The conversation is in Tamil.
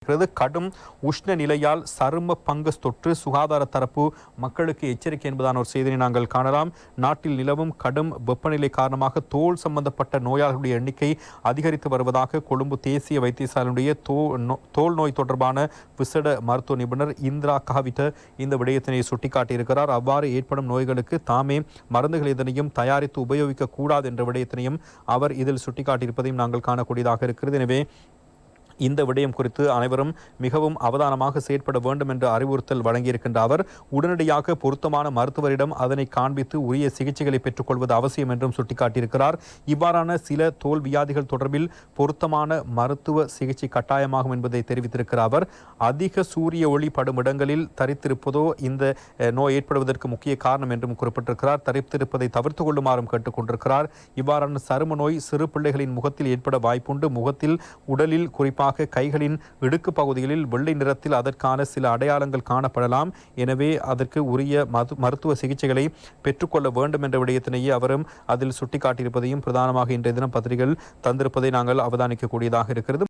இருக்கிறது. கடும் உஷ்ண நிலையால் சரும பங்கஸ் தொற்று சுகாதார தரப்பு மக்களுக்கு எச்சரிக்கை என்பதான ஒரு செய்தியை நாங்கள் காணலாம். நாட்டில் நிலவும் கடும் வெப்பநிலை காரணமாக தோல் சம்பந்தப்பட்ட நோயாளர்களுடைய எண்ணிக்கை அதிகரித்து வருவதாக கொழும்பு தேசிய வைத்தியசாலையுடைய நோ- தோல் நோய் தொடர்பான விசேட மருத்துவ நிபுணர் இந்திரா காவிட்ட இந்த விடயத்தினை சுட்டிக்காட்டியிருக்கிறார். அவ்வாறு ஏற்படும் நோய்களுக்கு தாமே மருந்துகள் எதனையும் தயாரித்து உபயோகிக்க கூடாது என்ற விடயத்தினையும் அவர் இதில் சுட்டிக்காட்டியிருப்பதையும் நாங்கள் காணக்கூடியதாக இருக்கிறது. எனவே இந்த விடயம் குறித்து அனைவரும் மிகவும் அவதானமாக செயற்பட வேண்டும் என்று அறிவுறுத்தல் வழங்கியிருக்கின்ற அவர் உடனடியாக பொருத்தமான மருத்துவரிடம் அதனை காண்பித்து உரிய சிகிச்சைகளை பெற்றுக்கொள்வது அவசியம் என்றும் சுட்டிக்காட்டியிருக்கிறார். இவ்வாறான சில தோல் வியாதிகள் தொடர்பில் பொருத்தமான மருத்துவ சிகிச்சை கட்டாயமாகும் என்பதை தெரிவித்திருக்கிறார் அவர். அதிக சூரிய ஒளி படும் இடங்களில் தரித்திருப்பதோ இந்த நோய் ஏற்படுவதற்கு முக்கிய காரணம் என்றும் குறிப்பிட்டிருக்கிறார். தரித்திருப்பதை தவிர்த்து கொள்ளுமாறும் கேட்டுக்கொண்டிருக்கிறார். இவ்வாறான சரும நோய் சிறு பிள்ளைகளின் முகத்தில் ஏற்பட வாய்ப்புண்டு. முகத்தில் உடலில் குறிப்பாக குறிப்பாக கைகளின் இடுக்கு பகுதிகளில் வெள்ளை நிறத்தில் அதற்கான சில அடையாளங்கள் காணப்படலாம். எனவே அதற்கு உரிய மது மருத்துவ சிகிச்சைகளை பெற்றுக்கொள்ள வேண்டும் என்ற விடயத்தினையே அவரும் அதில் சுட்டிக்காட்டியிருப்பதையும் பிரதானமாக இன்றைய தினம் பத்திரிகைகள் தந்திருப்பதை நாங்கள் அவதானிக்கக்கூடியதாக இருக்கிறது.